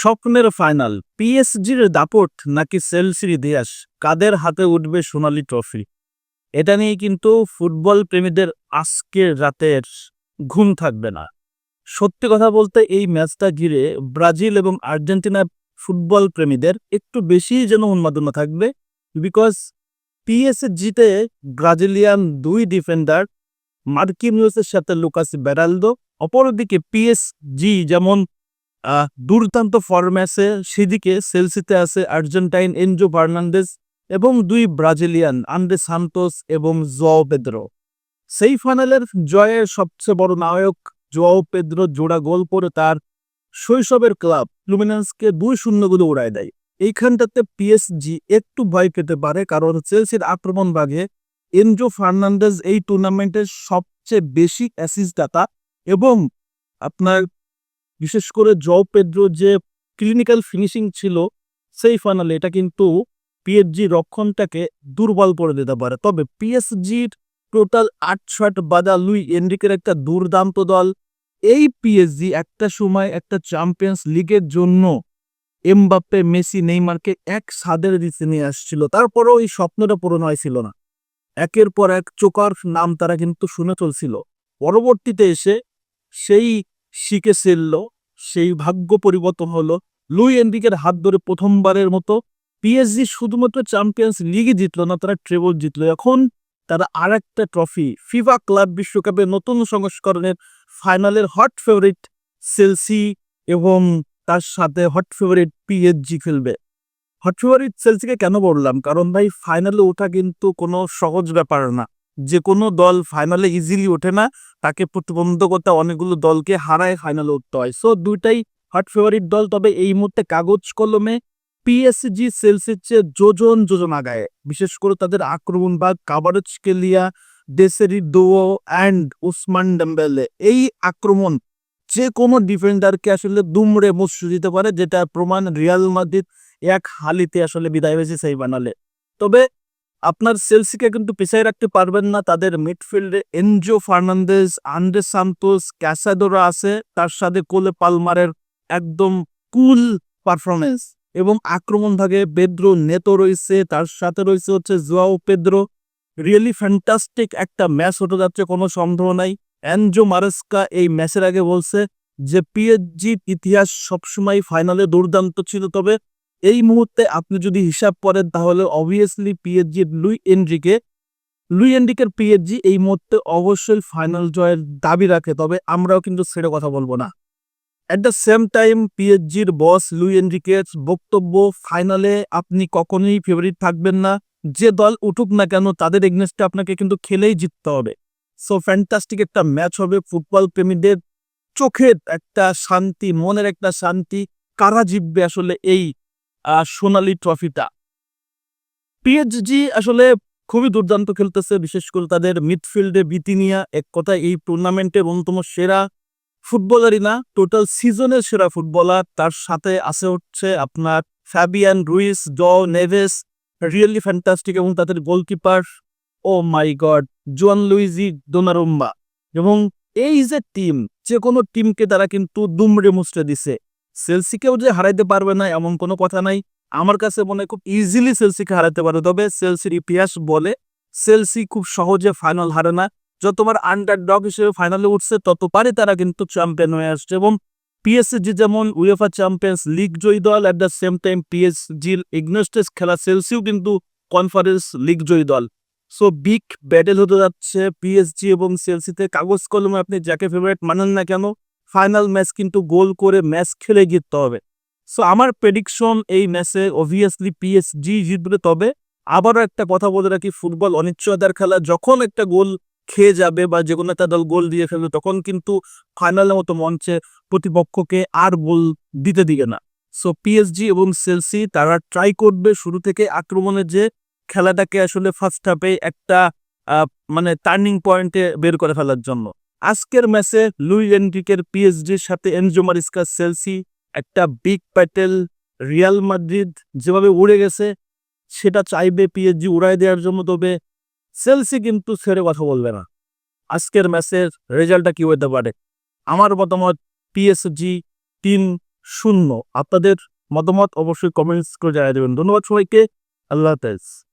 স্বপ্নের ফাইনাল, পিএসজির দাপট নাকি সেলসির ইতিহাস? কাদের হাতে উঠবে সোনালি ট্রফি? এটা নিয়ে কিন্তু ফুটবল প্রেমীদের আজকের রাতের ঘুম থাকবে না। সত্যি কথা বলতে এই ম্যাচটা ঘিরে ব্রাজিল এবং আর্জেন্টিনা ফুটবল প্রেমীদের একটু বেশি যেন উন্মাদনা থাকবে, বিকজ পিএসজিতে ব্রাজিলিয়ান দুই ডিফেন্ডার মার্কিনিউসের সাথে লুকাস বেরালদো, অপরদিকে পিএসজি যেমন দুর্দান্ত ফর্মে আছে, সেদিকে সেলসিতে আছে আর্জেন্টাইন এনজো ফার্নান্দেজ এবং দুই ব্রাজিলিয়ান আন্ডে সান্তোস এবং জোয়াও পেদ্রো সেই ফাইনালের জয়ের সবচেয়ে বড় নায়ক জোয়াও পেদ্রো জোড়া গোল করে তার শৈশবের ক্লাব লুমিনান্সকে দুই শূন্যগুলো উড়ায় দেয়। এইখানটাতে পিএসজি একটু ভয় পেতে পারে কারণ চেলসির আক্রমণ ভাগে এনজো ফার্নান্দেজ এই টুর্নামেন্টের সবচেয়ে বেশি অ্যাসিস্টদাতা এবং আপনার বিশেষ করে জও পেদ্রো যে ক্লিনিক্যাল ফিনিশিং ছিল, সেই ফাইনালে এটা কিন্তু পিএসজি রক্ষণটাকে দুর্বল করে দিতে পারে। তবে পিএসজির টোটাল আট শট বাদা লুই এনরিকের একটা দুর্দান্ত দল। এই পিএসজি একটা সময় একটা চ্যাম্পিয়ন্স লিগের জন্য এমবাপ্পে, মেসি, নেইমারকে এক সাদের দিতে নিয়ে আসছিল। তারপরেও এই স্বপ্নটা পূরণ হয়েছিল না। একের পর এক চোকার নাম তারা কিন্তু শুনে চলছিল। পরবর্তীতে এসে সেই শিখে সেলল সেই ভাগ্য পরিবর্তন হলো লুই এনরিকের হাত ধরে প্রথমবারের মতো পিএসজি শুধুমাত্র চ্যাম্পিয়ন্স লিগই জিতলো না, তারা ট্রেবল জিতলো। এখন তারা আর একটা ট্রফি ফিফা ক্লাব বিশ্বকাপের নতুন সংস্করণের ফাইনালের হট ফেভারিট সেলসি এবং তার সাথে হট ফেভারিট পিএসজি খেলবে। হট ফেভারিট সেলসিকে কেন বললাম? কারণ ভাই ফাইনালে ওঠা কিন্তু কোনো সহজ ব্যাপার না। যে কোনো দল ফাইনালে ইজিলি ওঠে না, তাকে প্রতিবন্ধকতা অনেকগুলো দলকে হারায় ফাইনালে উঠতে হয়। সো দুইটাই হট ফেভারিট দল, তবে এই মুহূর্তে কাগজ কলমে পিএসজি সেলসির চেয়ে যোজন যোজন আগায়। বিশেষ করে তাদের আক্রমণ বা coverage কেলিয়া Desire Doue and Ousmane Dembele এই আক্রমণ যে কোনো ডিফেন্ডারকে আসলে দুমড়ে মুসড়ে দিতে পারে যেটা প্রমাণ রিয়াল মাদ্রিদ এক হালিতে আসলে বিদায় হয়েছে সেই বানালে তবে আপনার সেলসিকে কিন্তু পিছিয়ে রাখতে পারবেন না। তাদের মিডফিল্ডে এনজো ফার্নান্দেজ আন্ডে সান্তোস, ক্যাসাডোরা আছে। তার সাথে কোলে পালমারের একদম কুল পারফরমেন্স এবং আক্রমণ ভাগে পেদ্রো নেতো রয়েছে। তার সাথে রয়েছে হচ্ছে জোয়াও পেদ্রো। রিয়েলি ফ্যান্টাস্টিক একটা ম্যাচ হতে যাচ্ছে, কোনো সন্দেহ নাই। অ্যানজো মারেস্কা এই ম্যাচের আগে বলছে যে, পিএসজির ইতিহাস সবসময় ফাইনালে দুর্দান্ত ছিল। তবে এই মুহূর্তে আপনি যদি হিসাব করেন তাহলে অবভিয়াসলি পিএসজির লুই এনরিকে, লুই এনরিকের পিএসজি এই মুহূর্তে অবশ্যই ফাইনাল জয়ের দাবি রাখে, তবে আমরাও কিন্তু ছেড়ে কথা বলব না। অ্যাট দ্য সেম টাইম পিএসজির বস লুই এনরিকের বক্তব্য ফাইনালে আপনি কখনোই ফেভারিট থাকবেন না, যে দল উঠুক না কেন তাদের এগনেস্টে আপনাকে কিন্তু খেলেই জিততে হবে। সো ফ্যান্টাস্টিক একটা ম্যাচ হবে ফুটবল প্রেমীদের চোখের একটা শান্তি, মনের একটা শান্তি, কারা জিতবে আসলে এই সোনালী ট্রফিটা। পিএইচজি আসলে খুবই দুর্দান্ত খেলতেছে, বিশেষ করে তাদের মিডফিল্ডে বিতিনিয়া এক কথায় এই টুর্নামেন্টের অন্যতম সেরা ফুটবলারই না টোটাল সিজনের সেরা ফুটবলার। তার সাথে আছে হচ্ছে আপনার ফ্যাবিয়ান রুইস ড নেভেস রিয়েলি ফ্যান্টাস্টিক এবং তাদের গোলকিপার ও my god Gianluigi Donnarumma এবং এই যে টিম যে কোনো টিমকে তারা কিন্তু দুমড়ে মুচড়ে দিছে। সেলসিকেও যে হারাইতে পারবে না, এমন কোনো কথা নাই। আমার কাছে মনে হয় খুব ইজিলি সেলসিকে হারাতে পারে তবে সেলসির ইতিহাস বলে সেলসি খুব সহজে ফাইনাল হারে না। যতবার আন্ডার ডগ হিসেবে ফাইনালে উঠছে ততবারই তারা কিন্তু চ্যাম্পিয়ন হয়ে আসছে। এবং পিএসজি যেমন উয়েফা চ্যাম্পিয়ন্স লিগ জয়ী দল অ্যাট দ্য সেম টাইম পিএসজির ইগনোস্টেস খেলা সেলসিও কিন্তু কনফারেন্স লিগ জয়ী দল। সো বিগ ব্যাটেল হতে যাচ্ছে পিএসজি এবং সেলসিতে কাগজ কলমে আপনি যাকে ফেভারিট মানেন না কেন ফাইনাল ম্যাচ কিন্তু গোল করে ম্যাচ খেলে জিততে হবে। সো আমার প্রেডিকশন এই ম্যাচে অবভিয়াসলি পিএসজি জিতবে, তবে আবারও একটা কথা বলে রাখি ফুটবল অনিশ্চয়তার খেলা, যখন একটা গোল খেয়ে যাবে বা যে কোনো একটা দল গোল দিয়ে ফেলবে, তখন কিন্তু ফাইনালের মতো মঞ্চে প্রতিপক্ষকে আর গোল দিতে দিবে না। সো পিএসজি এবং সেলসি তারা ট্রাই করবে শুরু থেকে আক্রমণের যে খেলাটাকে আসলে ফার্স্ট হাফে একটা মানে টার্নিং পয়েন্টে বের করে ফেলার জন্য। আজকের ম্যাচে লুই এনরিকের পিএসজির সাথে এনজো মারিস্কা সেলসি একটা বিগ প্যাটেল রিয়াল মাদ্রিদ যেভাবে উড়ে গেছে, সেটা চাইবে পিএসজি উড়াই দেওয়ার জন্য, তবে সেলসি কিন্তু ছেড়ে কথা বলবে না। আজকের ম্যাচের রেজাল্টটা কি হতে পারে? আমার মতামত, পিএসজি তিন শূন্য। আপনাদের মতামত অবশ্যই কমেন্টস করে জানিয়ে দেবেন। ধন্যবাদ সবাইকে। আল্লাহ হাফেজ।